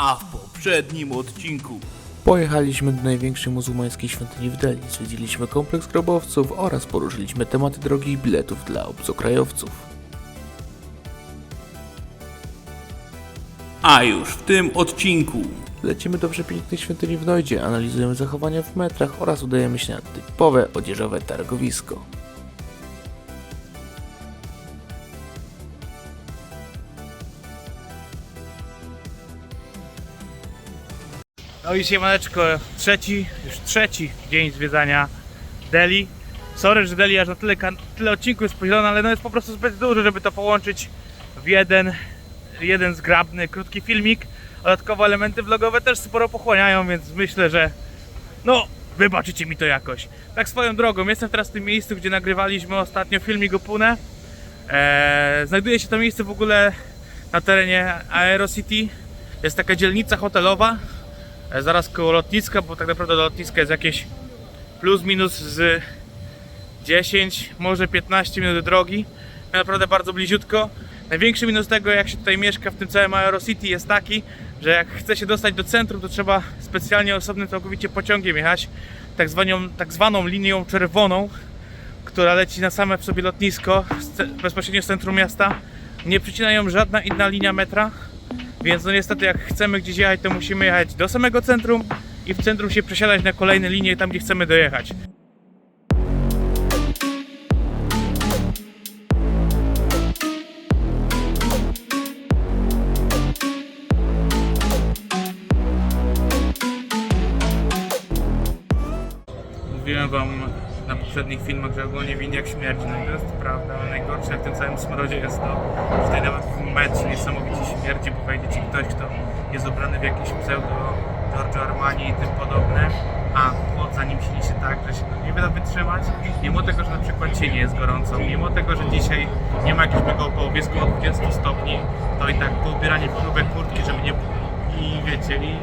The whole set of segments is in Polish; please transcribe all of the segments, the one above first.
A w poprzednim odcinku Pojechaliśmy do największej muzułmańskiej świątyni w Delhi, zwiedziliśmy kompleks grobowców oraz poruszyliśmy tematy drogi i biletów dla obcokrajowców. A już w tym odcinku Lecimy do przepięknej świątyni w Nojdzie, analizujemy zachowania w metrach oraz udajemy się na typowe odzieżowe targowisko. No i siemaneczko, trzeci, już trzeci dzień zwiedzania Delhi. Sorry, że Delhi aż na tyle, tyle odcinków jest podzielone, ale no jest po prostu zbyt dużo, żeby to połączyć w jeden, jeden zgrabny, krótki filmik. Dodatkowo elementy vlogowe też sporo pochłaniają, więc myślę, że no, wybaczycie mi to jakoś. Tak swoją drogą, jestem teraz w tym miejscu, gdzie nagrywaliśmy ostatnio filmik o Pune. Eee, znajduje się to miejsce w ogóle na terenie Aerocity. Jest taka dzielnica hotelowa, zaraz koło lotniska, bo tak naprawdę do lotniska jest jakieś plus minus z 10, może 15 minut drogi. Naprawdę bardzo bliziutko. Największy minus tego, jak się tutaj mieszka w tym całym Aerocity jest taki, że jak chce się dostać do centrum, to trzeba specjalnie osobnym całkowicie pociągiem jechać, tak zwaną, tak zwaną linią czerwoną, która leci na same w sobie lotnisko, bezpośrednio z centrum miasta. Nie przycina ją żadna inna linia metra, więc no niestety jak chcemy gdzieś jechać, to musimy jechać do samego centrum i w centrum się przesiadać na kolejne linie tam, gdzie chcemy dojechać. Poprzednich filmach, że ogólnie winiak śmierdzi, no i to jest prawda, ale najgorsze w tym całym smrodzie jest to, że tutaj nawet w metrze niesamowicie śmierdzi, bo wejdzie ci ktoś, kto jest ubrany w jakieś pseudo Giorgio Armani i tym podobne, a płot za nim sili się tak, że się nie da wytrzymać, mimo tego, że na przykład cienie jest gorąco, mimo tego, że dzisiaj nie ma jakiegoś okołowiesku od 20 stopni, to i tak poubieranie w grube kurtki, żeby nie... i wiecie, i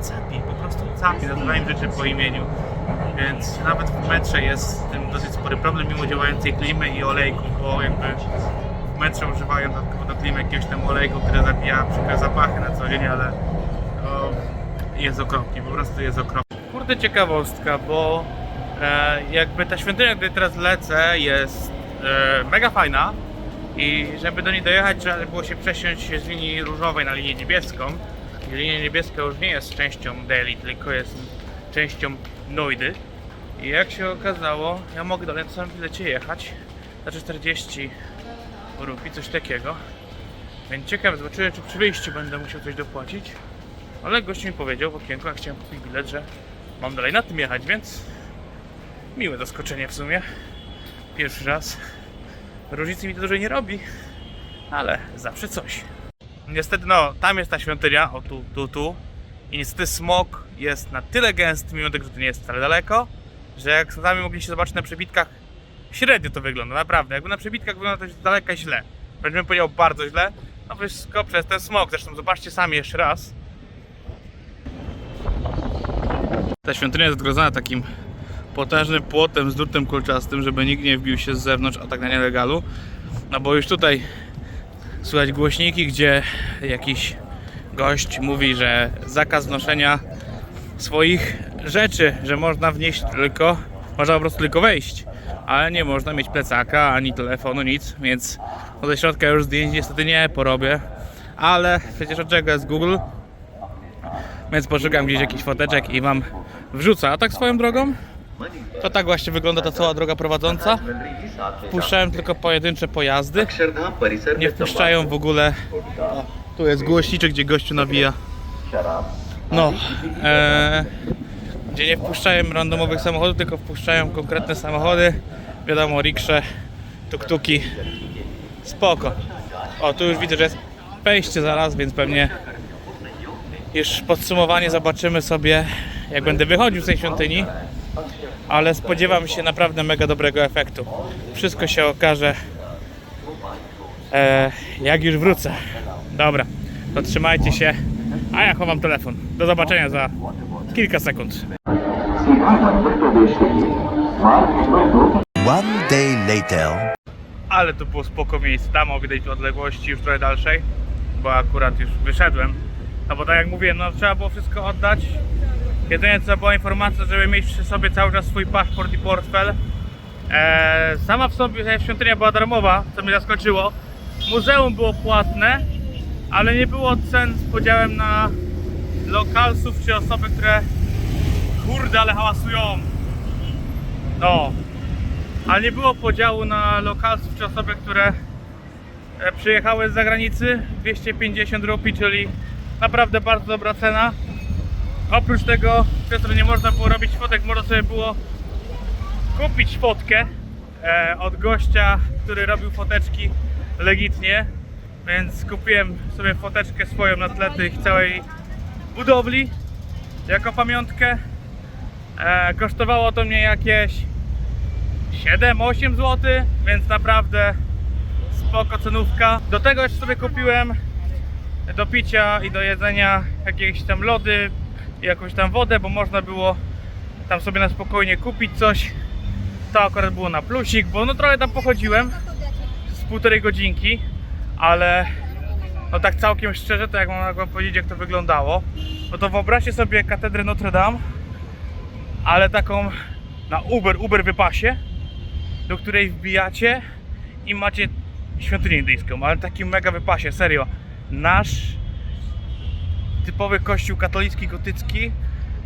capi, po prostu capi, nazywają rzeczy po imieniu. Więc nawet w metrze jest z tym dosyć spory problem, mimo działającej klimy i olejku, bo jakby w metrze używają dodatkowo do klimy jakiegoś tam olejku, który zabija przykre zapachy na co dzień, ale o, jest okropnie, po prostu jest okropnie. Kurde ciekawostka, bo e, jakby ta świątynia, gdy teraz lecę, jest e, mega fajna i żeby do niej dojechać, trzeba było się przesiąść z linii różowej na linię niebieską. I linia niebieska już nie jest częścią Delhi, tylko jest częścią Noidy. I jak się okazało, ja mogę na samym bilecie jechać za 40 rupii, coś takiego. Więc ciekawe, zobaczyłem, czy przy wyjściu będę musiał coś dopłacić. Ale gość mi powiedział w okienku, jak chciałem kupić bilet, że mam dalej na tym jechać, więc miłe zaskoczenie w sumie. Pierwszy raz. Różnicy mi to dużo nie robi, ale zawsze coś. Niestety, no, tam jest ta świątynia, o tu, tu, tu. I niestety smog jest na tyle gęsty, mimo tego, że to nie jest wcale daleko, że jak sami mogliście zobaczyć na przebitkach, średnio to wygląda, naprawdę. Jakby na przebitkach wygląda to z daleka źle. Bym powiedział bardzo źle. No wszystko przez ten smog. Zresztą zobaczcie sami jeszcze raz. Ta świątynia jest odgrodzona takim potężnym płotem z drutem kolczastym, żeby nikt nie wbił się z zewnątrz, a tak na nielegalu. No bo już tutaj słychać głośniki, gdzie jakiś gość mówi, że zakaz noszenia swoich rzeczy, że można wnieść tylko, można po prostu tylko wejść, ale nie można mieć plecaka, ani telefonu, nic, więc no ze środka już zdjęć niestety nie porobię, ale przecież od czego jest Google, więc poszukam gdzieś jakiś foteczek i wam wrzucę, a tak swoją drogą to tak właśnie wygląda ta cała droga prowadząca. Wpuszczałem tylko pojedyncze pojazdy. Nie wpuszczają w ogóle. O, tu jest głośniczy, gdzie gościu nawija. No. E, gdzie nie wpuszczają randomowych samochodów, tylko wpuszczają konkretne samochody. Wiadomo, riksze, tuktuki. Spoko. O, tu już widzę, że jest wejście zaraz, więc pewnie już podsumowanie zobaczymy sobie, jak będę wychodził z tej świątyni. Ale spodziewam się naprawdę mega dobrego efektu. Wszystko się okaże e, jak już wrócę. Dobra, to trzymajcie się, a ja chowam telefon. Do zobaczenia za kilka sekund. One day later. Ale to było spoko miejsce. Tam mogę dać odległości już trochę dalszej, bo akurat już wyszedłem. No bo tak jak mówiłem, no trzeba było wszystko oddać. Jedynie co była informacja, żeby mieć przy sobie cały czas swój paszport i portfel. Eee, sama w sobie świątynia była darmowa, co mnie zaskoczyło. Muzeum było płatne, ale nie było cen z podziałem na lokalsów czy osoby, które kurde, ale hałasują. No, ale nie było podziału na lokalsów czy osoby, które e, przyjechały z zagranicy. 250 rupii, czyli naprawdę bardzo dobra cena. Oprócz tego, że nie można było robić fotek, można sobie było kupić fotkę e, od gościa, który robił foteczki legitnie. Więc kupiłem sobie foteczkę swoją na tle tych całej budowli jako pamiątkę. E, kosztowało to mnie jakieś 7-8 zł, więc naprawdę spoko cenówka. Do tego jeszcze sobie kupiłem do picia i do jedzenia jakieś tam lody i jakąś tam wodę, bo można było tam sobie na spokojnie kupić coś. To akurat było na plusik, bo no trochę tam pochodziłem z półtorej godzinki, ale no tak całkiem szczerze, to jak mam powiedzieć jak to wyglądało, no to wyobraźcie sobie katedrę Notre Dame, ale taką na Uber, Uber wypasie, do której wbijacie i macie świątynię indyjską, ale takim mega wypasie, serio. Nasz typowy kościół katolicki, gotycki,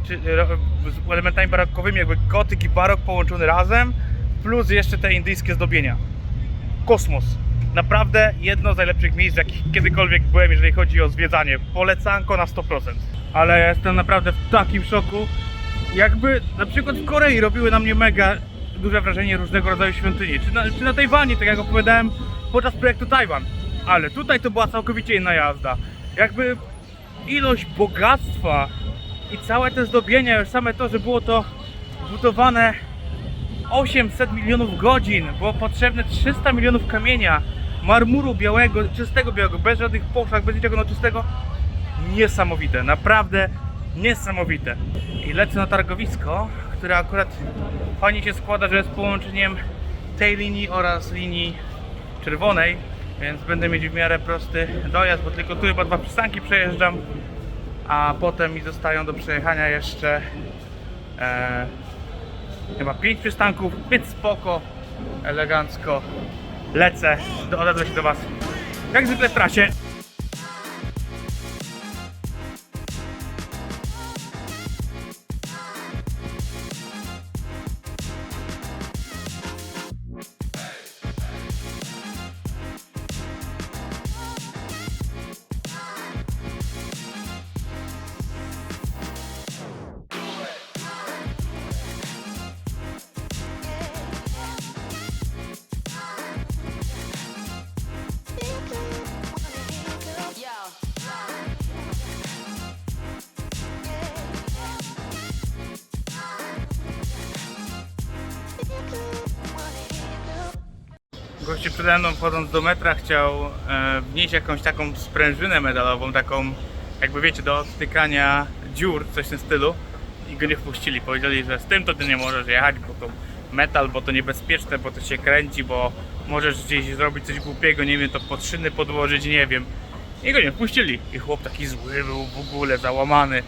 czy z elementami barokowymi, jakby gotyk i barok połączony razem, plus jeszcze te indyjskie zdobienia. Kosmos. Naprawdę jedno z najlepszych miejsc, jakich kiedykolwiek byłem, jeżeli chodzi o zwiedzanie. Polecanko na 100%. Ale ja jestem naprawdę w takim szoku. Jakby na przykład w Korei robiły na mnie mega duże wrażenie różnego rodzaju świątyni. Czy na, czy na Tajwanie, tak jak opowiadałem podczas projektu Tajwan. Ale tutaj to była całkowicie inna jazda. Jakby ilość bogactwa i całe te zdobienia, już same to, że było to budowane 800 milionów godzin, było potrzebne 300 milionów kamienia, marmuru białego, czystego białego, bez żadnych poszlak, bez niczego no czystego. Niesamowite, naprawdę niesamowite. I lecę na targowisko, które akurat fajnie się składa, że jest połączeniem tej linii oraz linii czerwonej, więc będę mieć w miarę prosty dojazd, bo tylko tu chyba dwa przystanki przejeżdżam, a potem mi zostają do przejechania jeszcze e, chyba pięć przystanków, więc spoko, elegancko lecę, do, odezwę się do Was jak zwykle w trasie. Goście przede mną wchodząc do metra chciał e, wnieść jakąś taką sprężynę medalową, taką jakby wiecie, do odstykania dziur, coś w tym stylu i go nie wpuścili. Powiedzieli, że z tym to ty nie możesz jechać, bo to metal, bo to niebezpieczne, bo to się kręci, bo możesz gdzieś zrobić coś głupiego, nie wiem, to pod szyny podłożyć, nie wiem. I go nie wpuścili. I chłop taki zły był w ogóle, załamany.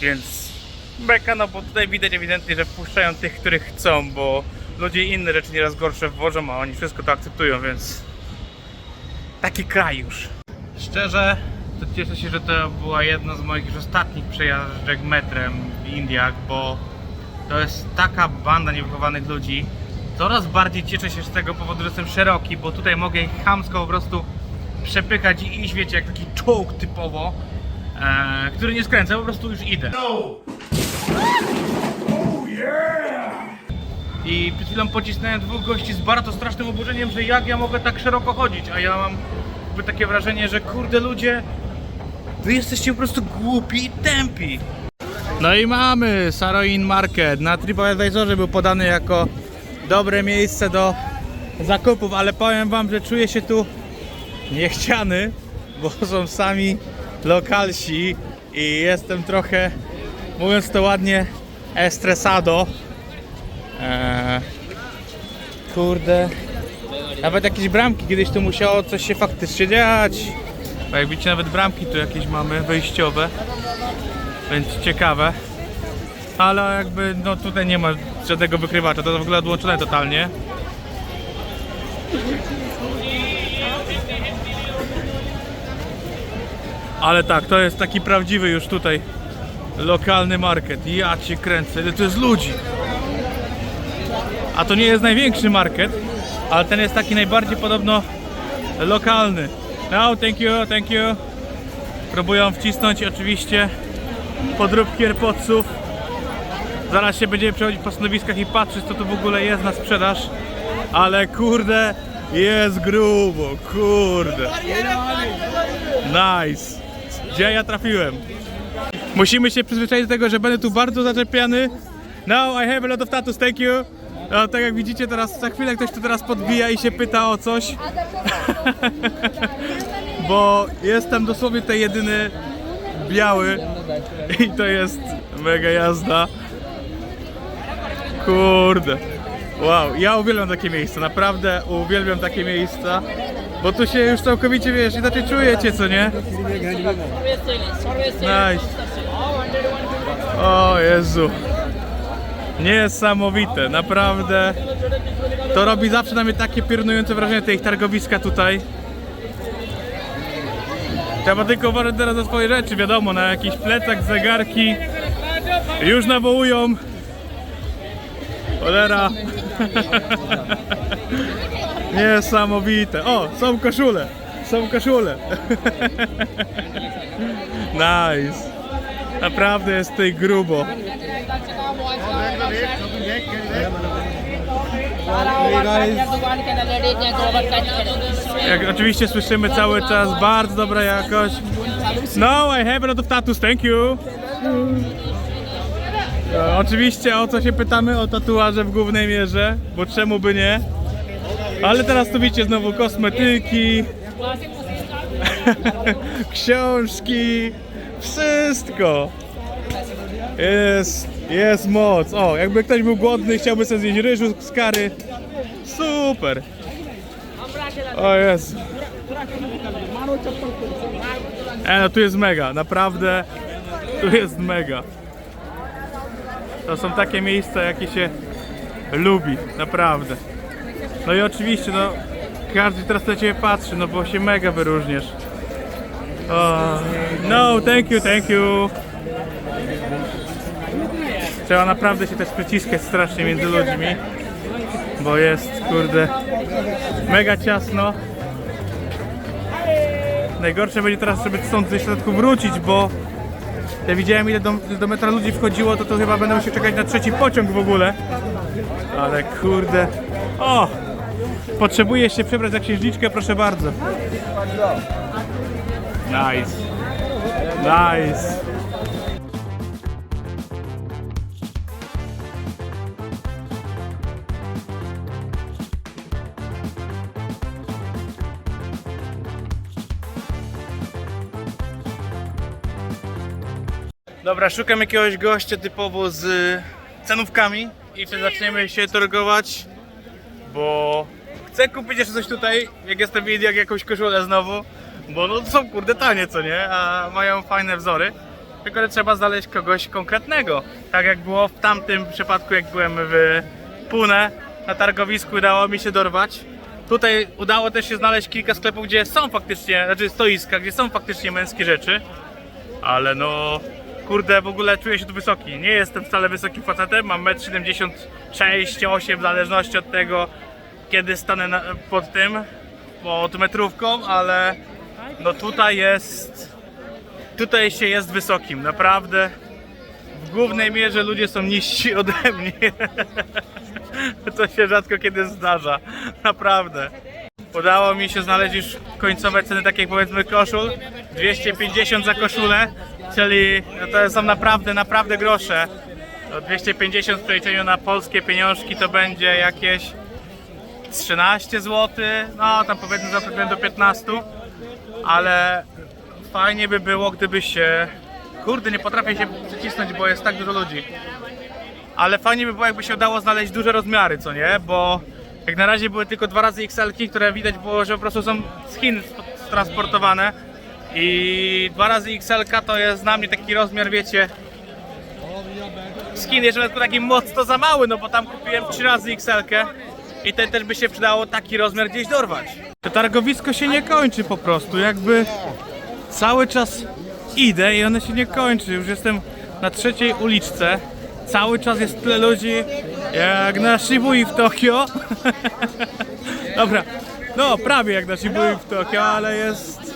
Więc beka, no bo tutaj widać ewidentnie, że wpuszczają tych, których chcą, bo ludzie inne rzeczy nieraz gorsze wwożą, a oni wszystko to akceptują, więc taki kraj już. Szczerze, to cieszę się, że to była jedna z moich już ostatnich przejażdżek metrem w Indiach, bo to jest taka banda niewychowanych ludzi. Coraz bardziej cieszę się z tego powodu, że jestem szeroki, bo tutaj mogę ich chamsko po prostu przepykać i iść, wiecie, jak taki czołg typowo, e, który nie skręca, po prostu już idę. I przed chwilą pocisnąłem dwóch gości z bardzo strasznym oburzeniem, że jak ja mogę tak szeroko chodzić, a ja mam jakby takie wrażenie, że kurde ludzie, wy jesteście po prostu głupi i tępi. No i mamy Saroin Market. Na TripAdvisorze był podany jako dobre miejsce do zakupów, ale powiem wam, że czuję się tu niechciany, bo są sami lokalsi i jestem trochę, mówiąc to ładnie, estresado. Eee, kurde. Nawet jakieś bramki kiedyś tu musiało coś się faktycznie dziać. Bo jak widzicie nawet bramki tu jakieś mamy wejściowe. Więc ciekawe. Ale jakby no tutaj nie ma żadnego wykrywacza, to w ogóle odłączone totalnie. Ale tak, to jest taki prawdziwy już tutaj lokalny market. Ja cię kręcę, ile to jest ludzi. A to nie jest największy market, ale ten jest taki najbardziej podobno lokalny. No, thank you, thank you. Próbują wcisnąć oczywiście podróbki AirPodsów. Zaraz się będziemy przechodzić po stanowiskach i patrzeć co tu w ogóle jest na sprzedaż. Ale kurde, jest grubo, kurde. Nice. Gdzie ja trafiłem? Musimy się przyzwyczaić do tego, że będę tu bardzo zaczepiany. Now I have a lot of tattoos, thank you. No, tak jak widzicie teraz, za chwilę ktoś tu teraz podbija i się pyta o coś. Bo jestem dosłownie ten jedyny biały i to jest mega jazda. Kurde. Wow, ja uwielbiam takie miejsca, naprawdę uwielbiam takie miejsca. Bo tu się już całkowicie, wiesz, inaczej czujecie, co nie? Nice. O Jezu. Niesamowite, naprawdę. To robi zawsze na mnie takie piorunujące wrażenie, te ich targowiska tutaj. Trzeba tylko uważać teraz na swoje rzeczy, wiadomo, na jakiś plecak, zegarki. Już nawołują. Cholera. Niesamowite. O, są koszule. Są koszule. Nice. Naprawdę jest tutaj grubo. Jak oczywiście słyszymy cały czas, bardzo dobra jakość. No, I have a lot of tattoos, thank you. E, Oczywiście o co się pytamy? O tatuaże w głównej mierze, bo czemu by nie? Ale teraz tu widzicie znowu kosmetyki, książki, wszystko. Jest, jest moc. O, jakby ktoś był głodny, chciałby sobie zjeść ryżu z kary. Super. O Jezu. E, no tu jest mega, naprawdę. Tu jest mega. To są takie miejsca, jakie się lubi, naprawdę. No i oczywiście, no każdy teraz na ciebie patrzy, no bo się mega wyróżniesz. O, no, thank you, thank you. Trzeba naprawdę się też przyciskać strasznie między ludźmi, bo jest, kurde, mega ciasno. Najgorsze będzie teraz, żeby stąd ze środku wrócić, bo ja widziałem ile do, do metra ludzi wchodziło, to to chyba będą się czekać na trzeci pociąg w ogóle. Ale kurde. O! Potrzebuję się przebrać za księżniczkę, proszę bardzo. Nice. Nice. Dobra, szukam jakiegoś gościa typowo z cenówkami i wtedy zaczniemy się targować, bo chcę kupić jeszcze coś tutaj, jak jestem w jak jakąś koszulę znowu, bo no to są kurde tanie, co nie, a mają fajne wzory. Tylko że trzeba znaleźć kogoś konkretnego. Tak jak było w tamtym przypadku, jak byłem w Pune, na targowisku udało mi się dorwać. Tutaj udało też się znaleźć kilka sklepów, gdzie są faktycznie, znaczy stoiska, gdzie są faktycznie męskie rzeczy. Ale no, kurde, w ogóle czuję się tu wysoki. Nie jestem wcale wysokim facetem, mam 1,76 8 w zależności od tego, kiedy stanę na, pod tym, pod metrówką, ale no tutaj jest, tutaj się jest wysokim, naprawdę. W głównej mierze ludzie są niżsi ode mnie. To się rzadko kiedy zdarza, naprawdę. Udało mi się znaleźć już końcowe ceny takich powiedzmy koszul. 250 za koszulę, czyli no to są naprawdę, naprawdę grosze. No 250 w przeliczeniu na polskie pieniążki to będzie jakieś 13 zł, no tam powiedzmy zapewne do 15, ale fajnie by było gdyby się, kurde nie potrafię się przycisnąć, bo jest tak dużo ludzi, ale fajnie by było jakby się udało znaleźć duże rozmiary, co nie, bo jak na razie były tylko dwa razy XL, które widać było, że po prostu są z Chin transportowane, I dwa razy XL to jest dla mnie taki rozmiar, wiecie. Skin jeszcze tylko taki mocno za mały, no bo tam kupiłem trzy razy XL i ten też by się przydało taki rozmiar gdzieś dorwać. To targowisko się nie kończy po prostu, jakby cały czas idę i one się nie kończy. Już jestem na trzeciej uliczce. Cały czas jest tyle ludzi jak na Shibui w Tokio. Dobra, no prawie jak na Shibui w Tokio, ale jest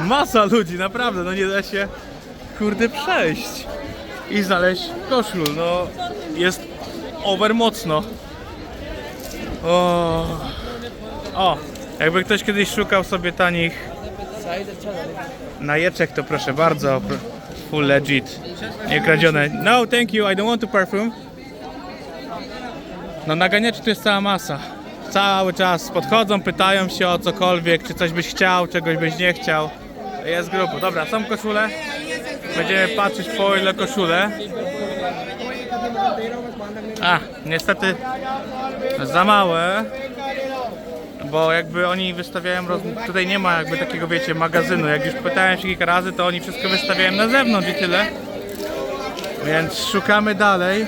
masa ludzi, naprawdę, no nie da się kurde przejść i znaleźć koszul, no jest over mocno. O, o, jakby ktoś kiedyś szukał sobie tanich najeczek, to proszę bardzo, full legit, nie kradzione. No, thank you, I don't want to perfume. No naganiaczy to jest cała masa. Cały czas podchodzą, pytają się o cokolwiek, czy coś byś chciał, czegoś byś nie chciał. Jest grupa. Dobra, są koszule. Będziemy patrzeć po ile koszule. A, niestety za małe. Bo jakby oni wystawiają, roz... tutaj nie ma jakby takiego wiecie magazynu. Jak już pytałem się kilka razy, to oni wszystko wystawiają na zewnątrz i tyle. Więc szukamy dalej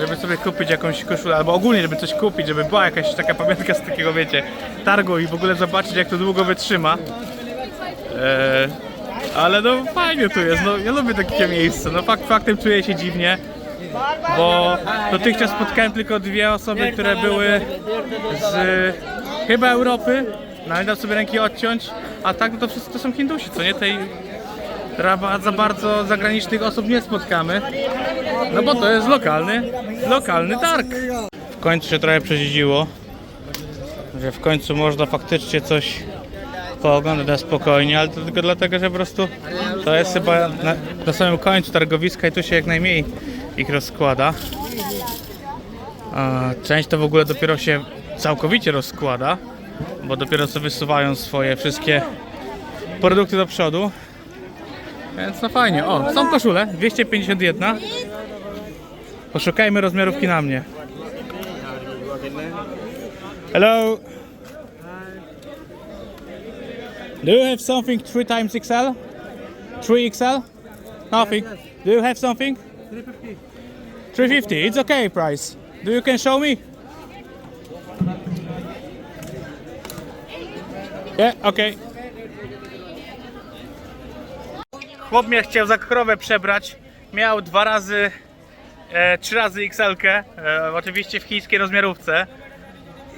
żeby sobie kupić jakąś koszulę, albo ogólnie, żeby coś kupić, żeby była jakaś taka pamiątka z takiego, wiecie, targu i w ogóle zobaczyć, jak to długo wytrzyma. Eee, ale no fajnie tu jest, no ja lubię takie miejsce, no fakt faktem czuję się dziwnie, bo dotychczas spotkałem tylko dwie osoby, które były z chyba Europy, no dam sobie ręki odciąć, a tak no to wszyscy to są Hindusi, co nie? Tej za bardzo zagranicznych osób nie spotkamy. No bo to jest lokalny, lokalny targ. W końcu się trochę przeziedziło, że w końcu można faktycznie coś pooglądać na spokojnie, ale to tylko dlatego, że po prostu to jest chyba na, na samym końcu targowiska i tu się jak najmniej ich rozkłada. A część to w ogóle dopiero się całkowicie rozkłada, bo dopiero co wysuwają swoje wszystkie produkty do przodu. Więc no fajnie. O, są koszule, 251. Poszukajmy rozmiarówki na mnie. Hello. Do you have something 3 times XL? 3 XL? Nothing. Do you have something? 350. 350. It's okay price. Do you can show me? Yeah, okay. Chłop mnie chciał za krowę przebrać. Miał dwa razy, e, trzy razy XL-kę, e, oczywiście w chińskiej rozmiarówce.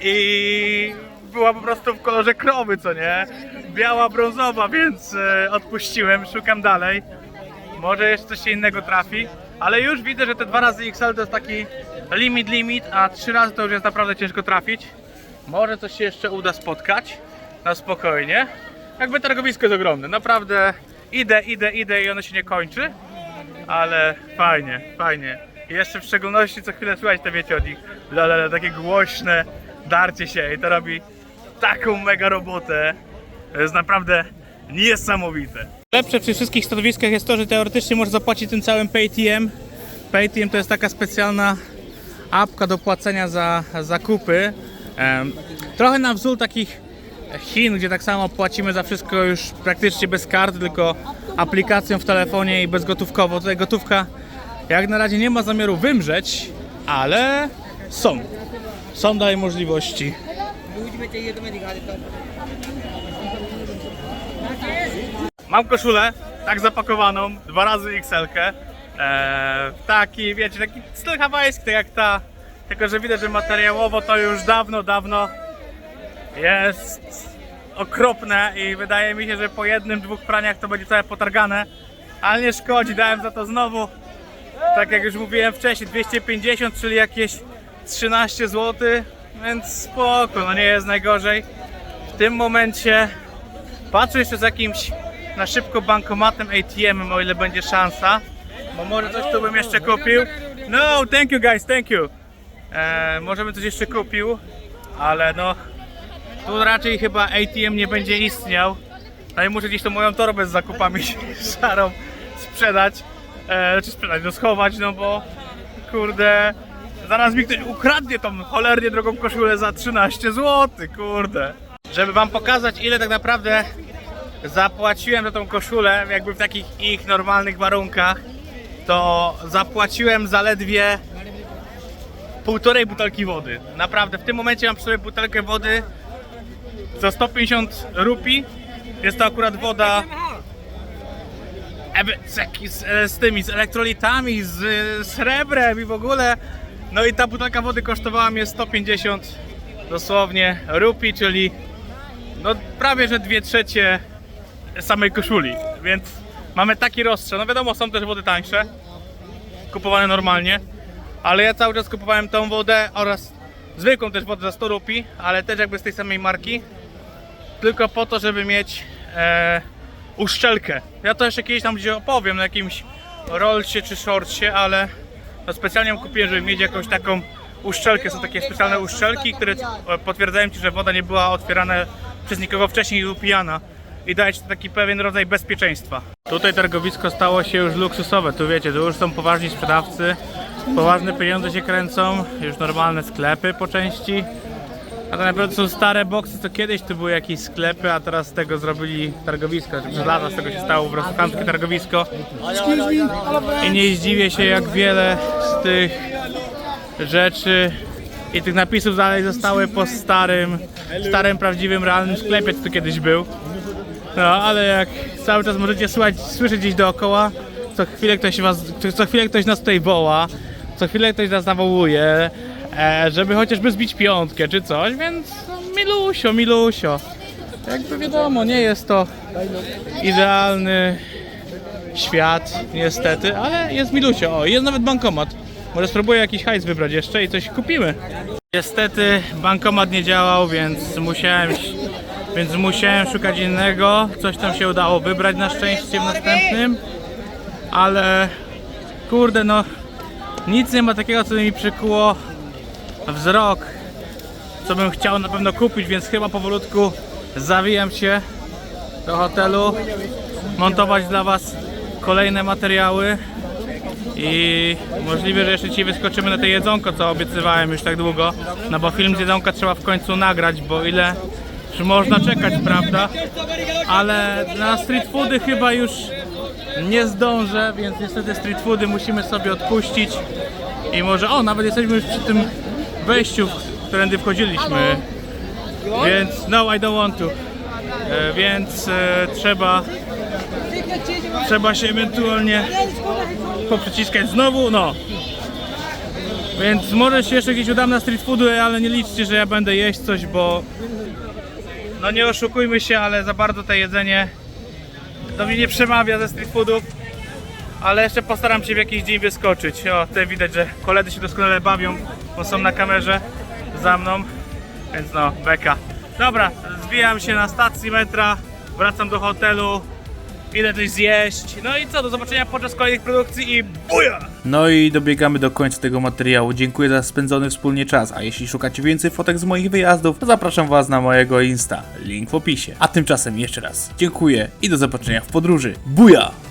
I była po prostu w kolorze krowy, co nie? Biała, brązowa, więc e, odpuściłem, szukam dalej. Może jeszcze coś się innego trafi. Ale już widzę, że te dwa razy XL to jest taki limit, limit, a trzy razy to już jest naprawdę ciężko trafić. Może coś się jeszcze uda spotkać na spokojnie. Jakby targowisko jest ogromne, naprawdę idę, idę, idę i ono się nie kończy, ale fajnie, fajnie. I jeszcze w szczególności co chwilę słychać te wiecie od nich, lalala, takie głośne darcie się i to robi taką mega robotę. To jest naprawdę niesamowite. Lepsze przy wszystkich stanowiskach jest to, że teoretycznie można zapłacić tym całym Paytm. Paytm to jest taka specjalna apka do płacenia za zakupy. Trochę na wzór takich Chin, gdzie tak samo płacimy za wszystko już praktycznie bez kart, tylko aplikacją w telefonie i bezgotówkowo. Tutaj gotówka jak na razie nie ma zamiaru wymrzeć, ale są. Są dalej możliwości. Mam koszulę, tak zapakowaną, dwa razy XL-kę. Eee, taki, wiecie, taki styl hawajski, jak ta. Tylko, że widać, że materiałowo to już dawno, dawno jest okropne i wydaje mi się, że po jednym, dwóch praniach to będzie całe potargane. Ale nie szkodzi, dałem za to znowu, tak jak już mówiłem wcześniej, 250, czyli jakieś 13 zł, więc spoko, no nie jest najgorzej. W tym momencie patrzę jeszcze z jakimś na szybko bankomatem ATM-em, o ile będzie szansa, bo może coś tu bym jeszcze kupił. No, thank you guys, thank you. Eee, może bym coś jeszcze kupił, ale no tu raczej chyba ATM nie będzie istniał. No i muszę gdzieś tą moją torbę z zakupami szarą sprzedać. E, znaczy sprzedać, no schować, no bo kurde, zaraz mi ktoś ukradnie tą cholernie drogą koszulę za 13 zł, kurde. Żeby wam pokazać ile tak naprawdę zapłaciłem za tą koszulę, jakby w takich ich normalnych warunkach, to zapłaciłem zaledwie półtorej butelki wody. Naprawdę, w tym momencie mam przy sobie butelkę wody za 150 rupi. Jest to akurat woda z, z, z tymi, z elektrolitami, z srebrem i w ogóle. No i ta butelka wody kosztowała mnie 150 dosłownie rupi, czyli no prawie, że dwie trzecie samej koszuli, więc mamy taki rozstrzał. No wiadomo, są też wody tańsze, kupowane normalnie, ale ja cały czas kupowałem tą wodę oraz zwykłą też wodę za 100 rupi, ale też jakby z tej samej marki, tylko po to, żeby mieć e, uszczelkę. Ja to jeszcze kiedyś tam gdzie opowiem na jakimś rolcie czy shortcie, ale no specjalnie ją kupiłem, żeby mieć jakąś taką uszczelkę. Są takie specjalne uszczelki, które potwierdzają Ci, że woda nie była otwierana przez nikogo wcześniej i upijana. I daje Ci taki pewien rodzaj bezpieczeństwa. Tutaj targowisko stało się już luksusowe. Tu wiecie, tu już są poważni sprzedawcy. Poważne pieniądze się kręcą. Już normalne sklepy po części. A tak naprawdę są stare boksy, to kiedyś to były jakieś sklepy, a teraz z tego zrobili targowisko. Znaczy, Przez lata z tego się stało po prostu chamskie targowisko. I nie zdziwię się, jak wiele z tych rzeczy i tych napisów dalej zostały po starym, starym, prawdziwym, realnym sklepie, co tu kiedyś był. No, ale jak cały czas możecie słuchać, słyszeć gdzieś dookoła, co chwilę ktoś was, co chwilę ktoś nas tutaj woła, co chwilę ktoś nas nawołuje, żeby chociażby zbić piątkę czy coś, więc no, milusio, milusio. Jakby wiadomo, nie jest to idealny świat, niestety, ale jest milusio. O, jest nawet bankomat. Może spróbuję jakiś hajs wybrać jeszcze i coś kupimy. Niestety bankomat nie działał, więc musiałem, więc musiałem szukać innego. Coś tam się udało wybrać na szczęście w następnym. Ale kurde no, nic nie ma takiego, co by mi przykuło wzrok, co bym chciał na pewno kupić, więc chyba powolutku zawijam się do hotelu, montować dla Was kolejne materiały i możliwe, że jeszcze Ci wyskoczymy na te jedzonko, co obiecywałem już tak długo, no bo film z jedzonka trzeba w końcu nagrać, bo ile już można czekać, prawda? Ale na street foody chyba już nie zdążę, więc niestety street foody musimy sobie odpuścić i może, o, nawet jesteśmy już przy tym wejściu, którędy wchodziliśmy, więc no, I don't want to. E, więc e, trzeba trzeba się ewentualnie poprzyciskać znowu, no. Więc może się jeszcze gdzieś udam na street foody, ale nie liczcie, że ja będę jeść coś, bo no nie oszukujmy się, ale za bardzo to jedzenie do mnie nie przemawia ze street foodów. Ale jeszcze postaram się w jakiś dzień wyskoczyć. O, tutaj widać, że koledzy się doskonale bawią, bo są na kamerze za mną. Więc no, beka. Dobra, zwijam się na stacji metra, wracam do hotelu, idę coś zjeść. No i co, do zobaczenia podczas kolejnych produkcji i buja! No i dobiegamy do końca tego materiału. Dziękuję za spędzony wspólnie czas, a jeśli szukacie więcej fotek z moich wyjazdów, to zapraszam was na mojego Insta, link w opisie. A tymczasem jeszcze raz dziękuję i do zobaczenia w podróży. Buja!